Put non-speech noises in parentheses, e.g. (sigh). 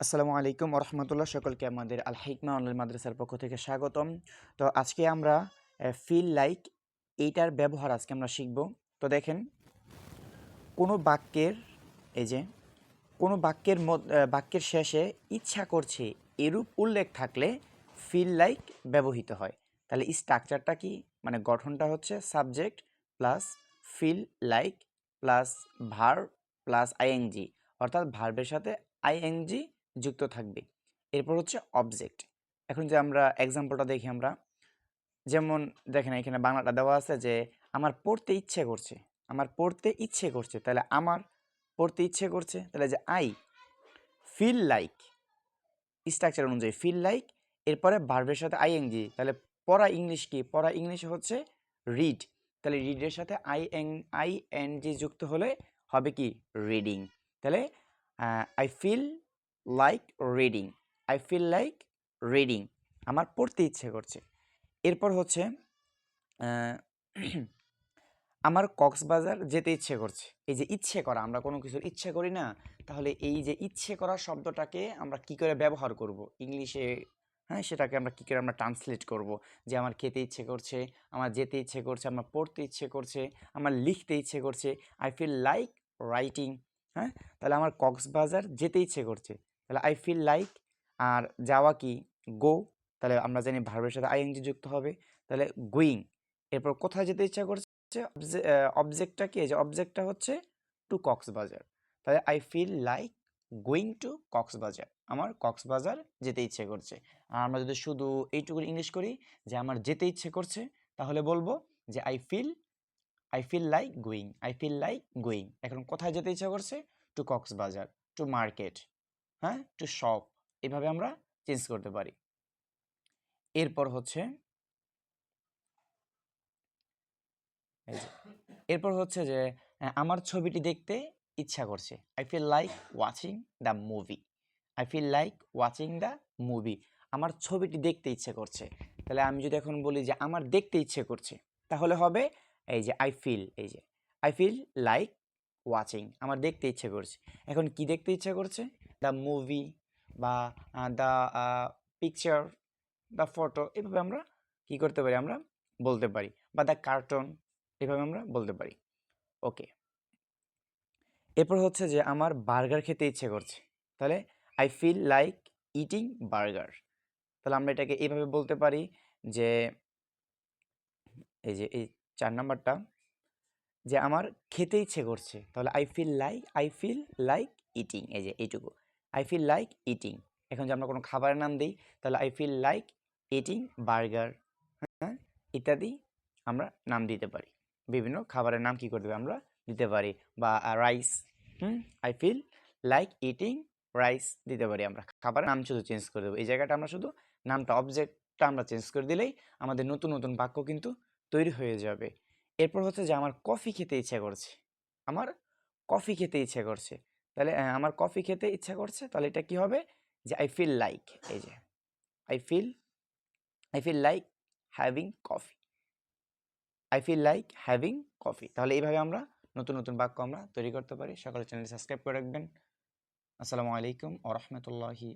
আসসালামু আলাইকুম রহমতুল্লাহ সকলকে আমাদের আল হিকমা অনলাইন মাদ্রাসার পক্ষ থেকে স্বাগতম। তো আজকে আমরা ফিল লাইক এইটার ব্যবহার আজকে আমরা শিখব। তো দেখেন, কোনো বাক্যের, এই যে, কোনো বাক্যের বাক্যের শেষে ইচ্ছা করছে এরূপ উল্লেখ থাকলে ফিল লাইক ব্যবহৃত হয়। তাহলে স্ট্রাকচারটা কি? মানে গঠনটা হচ্ছে subject plus feel like plus verb plus ING অর্থাৎ ভার্বের সাথে আইএনজি যুক্ত থাকবে। এরপর হচ্ছে অবজেক্ট এখন যে আমরা এক্সাম্পলটা দেখি আমরা, যেমন দেখেন এখানে বাংলাটা দেওয়া আছে যে, আমার পড়তে ইচ্ছে করছে। আমার পড়তে ইচ্ছে করছে। তাহলে আমার পড়তে ইচ্ছে করছে? তাহলে যে আই ফিল লাইক স্ট্রাকচার অনুযায়ী ফিল লাইক এরপরে ভার্বের সাথে আইএনজি তাহলে পড়া ইংলিশ কি? পড়া ইংলিশ হচ্ছে রিড তাহলে রিডের সাথে I N I N G যুক্ত হলে হবে কি? রিডিং তাহলে I feel like reading I feel like reading আমার পড়তে ইচ্ছে করছে। এরপর হচ্ছে (clears throat) আমার কক্সবাজার যেতে ইচ্ছে করছে। এই যে ইচ্ছে করা, আমরা কোনো কিছুর ইচ্ছে করি না, তাহলে এই যে ইচ্ছে করা শব্দটাকে আমরা কি করে ব্যবহার করব? ইংলিশে হ্যাঁ সেটাকে আমরা কি করে আমরা ট্রান্সলেট করব? যে আমার খেতে ইচ্ছে করছে, আমার যেতে ইচ্ছে করছে, আমার পড়তে ইচ্ছে করছে, আমার লিখতে ইচ্ছে করছে আই ফিল লাইক রাইটিং হ্যাঁ? তাহলে আমার কক্সবাজার যেতে ইচ্ছে করছে। তাহলে আই ফিল লাইক আর যাওয়া কি? গো তাহলে আমরা জানি ভার্বের সাথে আইএনজি যুক্ত হবে। তাহলে গোয়িং এরপর কোথায় যেতে ইচ্ছা করছে? অবজেক্টটা কি? যে অবজেক্টটা হচ্ছে টু কক্সবাজার। তাহলে I feel like going to Cox's Bazar. আমার কক্সবাজার যেতে ইচ্ছে করছে। আর আমরা যদি শুধু এইটুকু ইংলিশ করি যে আমার যেতে ইচ্ছে করছে, তাহলে বলব যে I feel I feel like going I feel like going এখন কোথায় যেতে ইচ্ছা করছে? টু কক্সবাজার টু মার্কেট হ্যাঁ? টু শপ এভাবে আমরা চেঞ্জ করতে পারি। এরপর হচ্ছে এরপর হচ্ছে যে আমার ছবিটি দেখতে ইচ্ছা করছে। I feel like watching the movie I feel like watching the movie আমার ছবিটি দেখতে ইচ্ছে করছে। তাহলে আমি যদি এখন বলি যে, আমার দেখতে ইচ্ছে করছে, তাহলে হবে এই যে আই ফিল এই যে আই ফিল লাইক ওয়াচিং আমার দেখতে ইচ্ছে করছে। এখন কি দেখতে ইচ্ছে করছে? দ্য মুভি বা দ্য পিকচার দ্য ফটো এভাবে আমরা কি করতে পারি আমরা বলতে পারি বা দ্য কার্টুন এভাবে আমরা বলতে পারি। ওকে এরপর হচ্ছে যে আমার বার্গার খেতে ইচ্ছে করছে। তাহলে I feel like eating burger তাহলে আমরা এটাকে এইভাবে বলতে পারি যে, এই যে, এই চার নাম্বারটা, যে আমার খেতে ইচ্ছে করছে। তাহলে I feel like I feel like eating এই যে, এইটুকু। আই ফিল লাইক ইটিং এখন যে আমরা কোনো খাবারের নাম দিই, তাহলে I feel like eating burger হ্যাঁ? ইত্যাদি আমরা নাম দিতে পারি। বিভিন্ন খাবারের নাম কি করতে পারি আমরা দিতে পারি বা rice hmm? I feel like eating rice দিতে পারি আমরা। খাবারের নাম শুধু চেঞ্জ করে দেবো। এই জায়গাটা আমরা শুধু নামটা অবজেক্টটা আমরা চেঞ্জ করে দিলেই আমাদের নতুন নতুন বাক্য কিন্তু তৈরি হয়ে যাবে। এরপর হচ্ছে যে আমার কফি খেতে ইচ্ছে করছে। আমার কফি খেতে ইচ্ছে করছে। তাহলে আমার কফি খেতে ইচ্ছা করছে, তাহলে এটা কি হবে? যে আই ফিল লাইক এই যে I feel I feel like having coffee I feel like having coffee তাহলে এইভাবে আমরা নতুন নতুন বাক্য আমরা তৈরি করতে পারি। সকলে চ্যানেল সাবস্ক্রাইব করে রাখবেন। আসসালামু আলাইকুম ও রহমতুল্লাহি